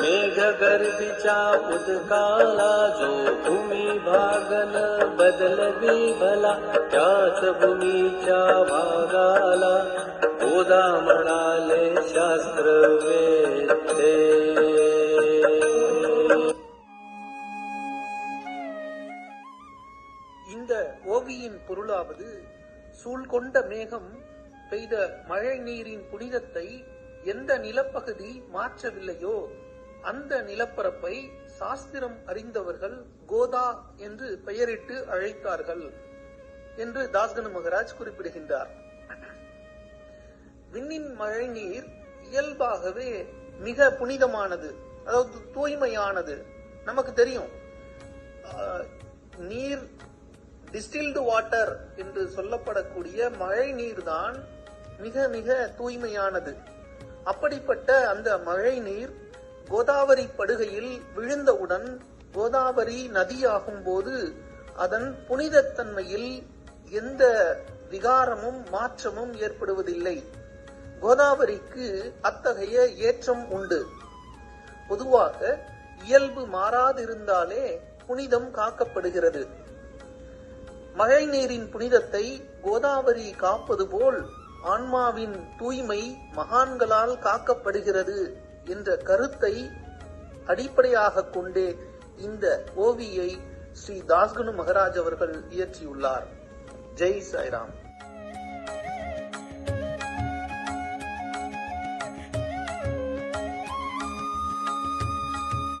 मेघ गर्दीच्या उदकाला जो भूमी भागन बदलवी भला त्याच भूमीच्या भागाला गोदा म्हणाले शास्त्र वेत्ते இந்த ஓவியின் பொருளாவது சூழ்கொண்ட மேகம் பெய்த மழை நீரின் புனிதத்தை எந்த நிலப்பகுதி மாற்றவில்லையோ அந்த நிலப்பரப்பை சாஸ்திரம் அறிந்தவர்கள் கோதா என்று பெயரிட்டு அழைத்தார்கள் என்று தாஸ்கனு மகராஜ் குறிப்பிடுகின்றார். விண்ணின் மழை நீர் இயல்பாகவே மிக புனிதமானது அதாவது தூய்மையானது. நமக்கு தெரியும். நீர் டிஸ்டில்டு வாட்டர் என்று சொல்லப்படக்கூடிய மழை நீர் தான் மிக மிக தூய்மையானது. அப்படிப்பட்ட அந்த மழை நீர் கோதாவரி படுகையில் விழுந்தவுடன் கோதாவரி நதியாகும் போது அதன் புனிதத்தன்மையில் எந்த விகாரமும் மாற்றமும் ஏற்படுவதில்லை. கோதாவரிக்கு அத்தகைய ஏற்றம் உண்டு. பொதுவாக இயல்பு மாறாதிருந்தாலே புனிதம் காக்கப்படுகிறது. மழை நீரின் புனிதத்தை கோதாவரி காப்பது போல் ஆன்மாவின் தூய்மை மகான்களால் காக்கப்படுகிறது. என்ற கருத்தை அடிப்படையாக கொண்டே இந்த ஓவியை ஸ்ரீ தாஸ்குனு மகராஜ் அவர்கள் இயற்றியுள்ளார். ஜெய் சாய்ராம்.